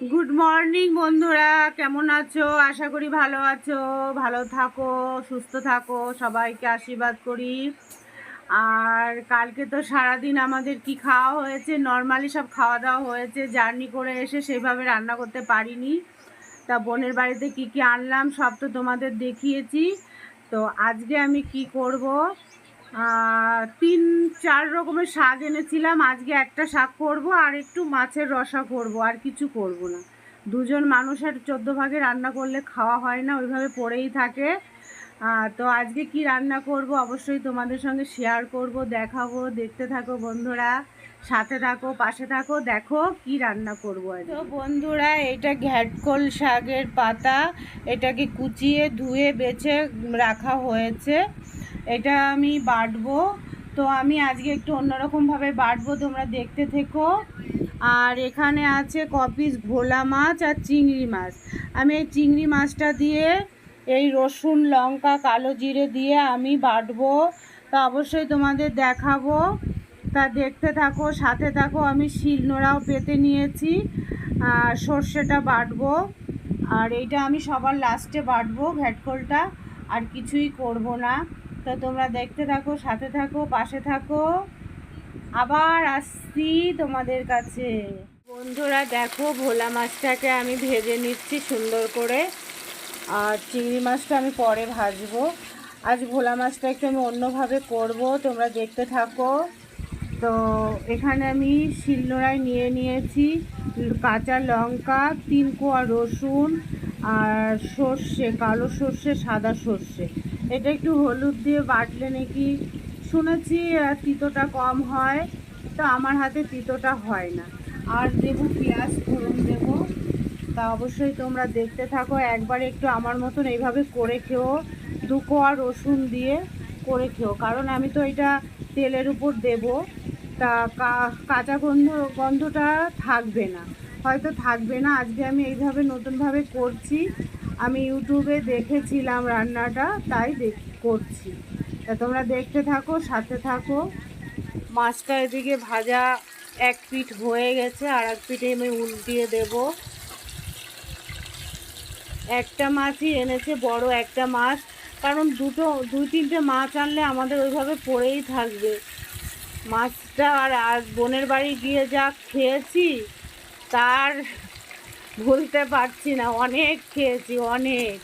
Good morning বন্ধুরা। কেমন আছো? আশা করি ভালো আছো। ভালো থাকো, সুস্থ থাকো, সবাইকে আশীর্বাদ করি। আর কালকে তো সারাদিন আমাদের কি খাওয়া হয়েছে? নর্মালি সব খাওয়া দাওয়া হয়েছে। জার্নি করে এসে সেইভাবে রান্না করতে পারিনি। তা বোনের বাড়িতে কি কি আনলাম সব তো তোমাদের দেখিয়েছি। তো আজকে আমি কি করব? তিন, চার রকমের শাক এনেছিলাম। আজকে একটা শাক করব আর একটু মাছের রসা করব, আর কিছু করব না। দুজন মানুষের চোদ্দ ভাগে রান্না করলে খাওয়া হয় না, ওইভাবে পড়েই থাকে। তো আজকে কি রান্না করব অবশ্যই তোমাদের সঙ্গে শেয়ার করব, দেখাবো, দেখতে থাকো বন্ধুরা, সাথে থাকো, পাশে থাকো, দেখো কি রান্না করব তো বন্ধুরা, এটা ঘ্যাটকল শাকের পাতা, এটাকে কুচিয়ে ধুয়ে বেছে রাখা হয়েছে। এটা আমি বাটবো। তো আমি আজকে একটু অন্যরকমভাবে বাটবো, তোমরা দেখতে থেকো। আর এখানে আছে কপিস ভোলা মাছ আর চিংড়ি মাছ। আমি এই চিংড়ি মাছটা দিয়ে এই রসুন, লঙ্কা, কালো জিরে দিয়ে আমি বাটবো। তা অবশ্যই তোমাদের দেখাবো। তা দেখতে থাকো, সাথে থাকো, আমি শিলনোড়াও পেতে নিয়েছি। আর সর্ষেটা বাটবো। আর এইটা আমি সবার লাস্টে বাটবো ভ্যাটকলটা আর কিছুই করব না। তো তোমরা দেখতে থাকো, সাথে থাকো, পাশে থাকো। আবার আসছি তোমাদের কাছে। বন্ধুরা, দেখো ভোলা মাছটাকে আমি ভেজে নিচ্ছি সুন্দর করে। আর চিংড়ি মাছটা আমি পরে ভাজবো। আজ ভোলা মাছটা একটু আমি অন্যভাবে করব, তোমরা দেখতে থাকো। তো এখানে আমি শিলনোড়ায় নিয়ে নিয়েছি, কাঁচা লঙ্কা, তিন কোয়া রসুন, আর সর্ষে, কালো সর্ষে, সাদা সর্ষে। এটা একটু হলুদ দিয়ে বাটলে নাকি? শুনেছি তিতোটা কম হয়, তো আমার হাতে তিতোটা হয় না। আর দেবো পেঁয়াজ, ফোড়ন দেবো। তা অবশ্যই তোমরা দেখতে থাকো, একবার একটু আমার মতন এইভাবে করে খেও। দু কোয়া রসুন দিয়ে করে খেও, কারণ আমি তো এটা তেলের উপর দেব। তা কাঁচা গন্ধ, গন্ধটা থাকবে না। হয়তো থাকবে না, আজকে আমি এইভাবে নতুনভাবে করছি। আমি ইউটিউবে দেখেছিলাম রান্নাটা, তাই করছি। তা তোমরা দেখতে থাকো, সাথে থাকো। মাছটা এদিকে ভাজা, এক পিঠ হয়ে গেছে, আর এক পিঠে আমি উল্টিয়ে দেবো। একটা মাছই এনেছে, বড় একটা মাছ। কারণ দুটো, দুই তিনটে মাছ আনলে আমাদের ওইভাবে পড়েই থাকবে। মাছটা আর আজ বোনের বাড়ি গিয়ে যা খেয়েছি, তার বলতে পারছি না, অনেক খেয়েছি, অনেক।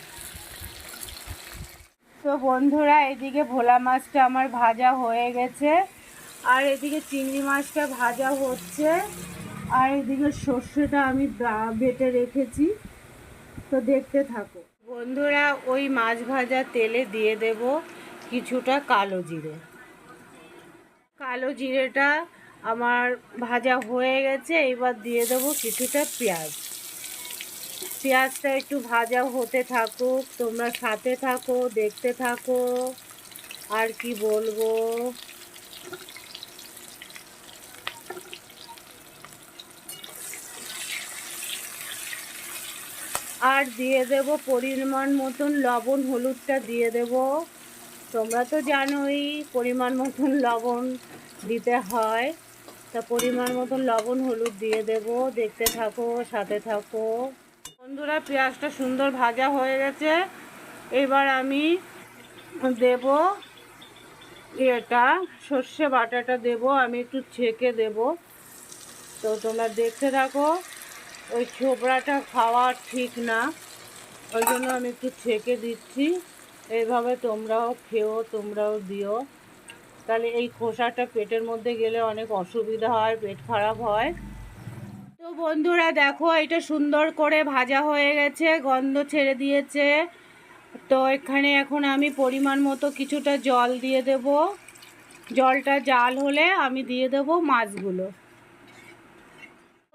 তো বন্ধুরা, এদিকে ভোলা মাছটা আমার ভাজা হয়ে গেছে, আর এদিকে চিংড়ি মাছটা ভাজা হচ্ছে, আর এদিকে সর্ষেটা আমি বেটে রেখেছি। তো দেখতে থাকো। বন্ধুরা, ওই মাছ ভাজা তেলে দিয়ে দেব কিছুটা কালো জিরে। কালো জিরেটা আমার ভাজা হয়ে গেছে, এবার দিয়ে দেবো কিছুটা পেঁয়াজ। পেঁয়াজটা একটু ভাজা হতে থাকুক, তোমরা সাথে থাকো, দেখতে থাকো, আর কি বলব? আর দিয়ে দেব পরিমাণ মতন লবণ, হলুদটা দিয়ে দেব। তোমরা তো জানোই পরিমাণ মতন লবণ দিতে হয়। তা পরিমাণ মতন লবণ, হলুদ দিয়ে দেব। দেখতে থাকো, সাথে থাকো। বন্ধুরা, পেঁয়াজটা সুন্দর ভাজা হয়ে গেছে। এবার আমি দেব এটা সর্ষে বাটাটা দেব, আমি একটু ছেঁকে দেব। তো তোমরা দেখতে থাকো, ওই ছোবড়াটা খাওয়া ঠিক না, ওই জন্য আমি একটু ছেঁকে দিচ্ছি। এইভাবে তোমরাও খেও, তোমরাও দিও। তাহলে এই খোসাটা পেটের মধ্যে গেলে অনেক অসুবিধা হয়, পেট খারাপ হয়। তো বন্ধুরা দেখো, এটা সুন্দর করে ভাজা হয়ে গেছে, গন্ধ ছেড়ে দিয়েছে। তো এখানে এখন আমি পরিমাণ মতো কিছুটা জল দিয়ে দেব। জলটা জাল হলে আমি দিয়ে দেব মাছগুলো।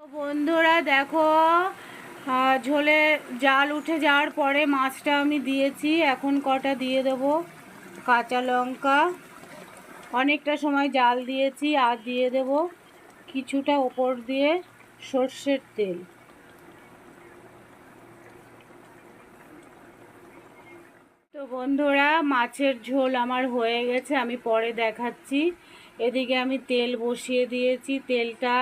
তো বন্ধুরা দেখো ঝোলে জাল উঠে যাওয়ার পরে মাছটা আমি দিয়েছি। এখন কটা দিয়ে দেব? কাঁচা লঙ্কা। অনেকটা সময় জাল দিয়েছি, আর দিয়ে দেব কিছুটা ওপর দিয়ে। সর্ষের তেল। তো বন্ধুরা, মাছের ঝোল আমার হয়ে গেছে, আমি পরে দেখাচ্ছি। এদিকে আমি তেল বসিয়ে দিয়েছি, তেলটা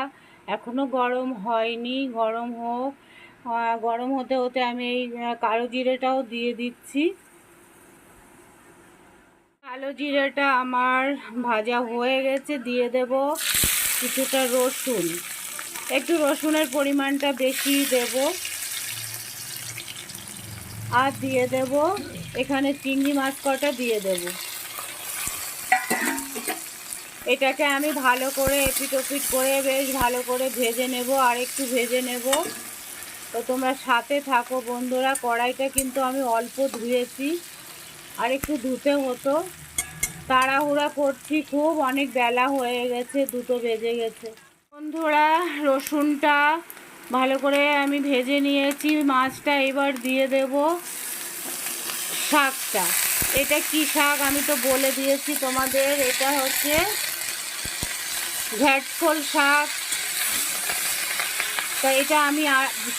এখনও গরম হয়নি, গরম হোক। গরম হতে হতে আমি এই কালো জিরেটাও দিয়ে দিচ্ছি। কালো জিরেটা আমার ভাজা হয়ে গেছে, দিয়ে দেব কিছুটা রসুন। একটু রসুনের পরিমাণটা বেশি দেব। আর দিয়ে দেব, এখানে চিংড়ি মাছ কটা দিয়ে দেব। এটাকে আমি ভালো করে এপিট ওপিট করে বেশ ভালো করে ভেজে নেব, আর একটু ভেজে নেব। তো তোমরা সাথে থাকো বন্ধুরা, কড়াইটা কিন্তু আমি অল্প ধুয়েছি, আর একটু ধুতে হতো। তাড়াহুড়া করছি, খুব অনেক বেলা হয়ে গেছে, দুটো বেজে গেছে। বন্ধুরা, রসুনটা ভালো করে আমি ভেজে নিয়েছি। মাছটা এবার দিয়ে দেব শাকটা। এটা কি শাক আমি তো বলে দিয়েছি তোমাদের। এটা হচ্ছে ঘ্যাটফল শাক। তা এটা আমি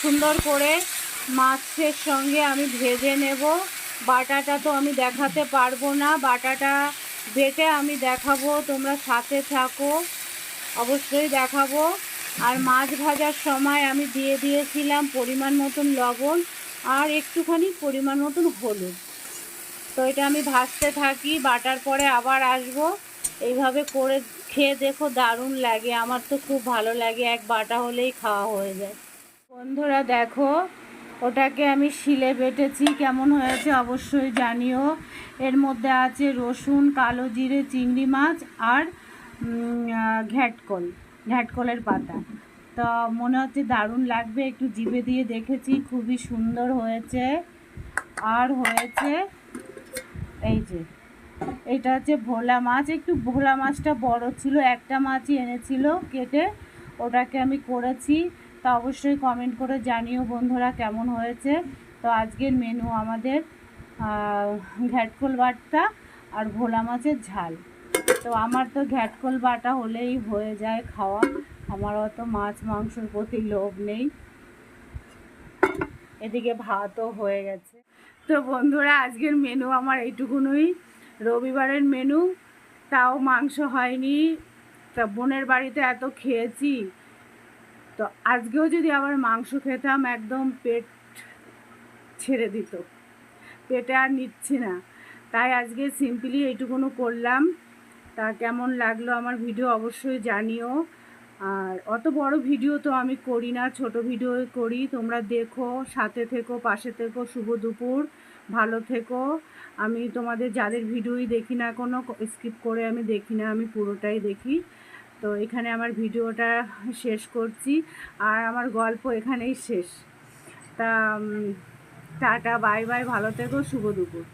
সুন্দর করে মাছের সঙ্গে আমি ভেজে নেব। বাটাটা তো আমি দেখাতে পারব না। বাটাটা বেটে আমি দেখাবো। তোমরা সাথে থাকো। অবশ্যই দেখাবো। আর মাছ ভাজার সময় আমি দিয়ে দিয়েছিলাম পরিমাণ মতন লবণ আর একটুখানি পরিমাণ মতন হলুদ। তো এটা আমি ভাজতে থাকি, বাটার পরে আবার আসব। এইভাবে করে খেয়ে দেখো দারুণ লাগে, আমার তো খুব ভালো লাগে, এক বাটা হলেই খাওয়া হয়ে যায়। বন্ধুরা দেখো, ওটাকে আমি শিলে বেটেছি, কেমন হয়েছে অবশ্যই জানিও। এর মধ্যে আছে রসুন, কালো জিরে, চিংড়ি মাছ আর ঘ্যাটকল ঘ্যাটকলের পাতা। তো মনে হচ্ছে দারুণ লাগবে, একটু জিভে দিয়ে দেখেছি, খুবই সুন্দর হয়েছে, আর হয়েছে এই যে, এটা হচ্ছে ভোলা মাছ, একটু ভোলা মাছটা বড় ছিল, একটা মাছই এনেছিল কেটে, ওটাকে আমি করেছি। তা অবশ্যই কমেন্ট করে জানিও বন্ধুরা কেমন হয়েছে। তো আজকের মেনু আমাদের ঘ্যাটকোল বাটটা আর ভোলা মাছের ঝাল। তো আমার তো ঘ্যাটকোল বাটা হলেই হয়ে যায় খাওয়া। আমার অত মাছ মাংসর প্রতি লোভ নেই। এদিকে ভাতও হয়ে গেছে। তো বন্ধুরা, আজকের মেনু আমার এইটুকুনই। রবিবারের মেনু তাও মাংস হয়নি। তা বোনের বাড়িতে এত খেয়েছি। তো আজকেও যদি আবার মাংস খেতাম, একদম পেট ছেড়ে দিত। পেটে আর নিচ্ছি না। তাই আজকে সিম্পলি এইটুকুনো করলাম। তা কেমন লাগল আমার ভিডিও অবশ্যই জানিও। আর অত বড় ভিডিও তো আমি করি না, ছোট ভিডিও করি। তোমরা দেখো, সাথে থেকো, পাশে থেকো, শুভ দুপুর, ভালো থেকো। আমি তোমাদের যাদের ভিডিওই দেখি না কোনো, স্কিপ করে আমি দেখি না, আমি পুরোটাই দেখি। তো এখানে আমার ভিডিওটা শেষ করছি, আর আমার গল্প এখানেই শেষ। তা টাটা, বাই বাই, ভালো থেকো, শুভ দুপুর।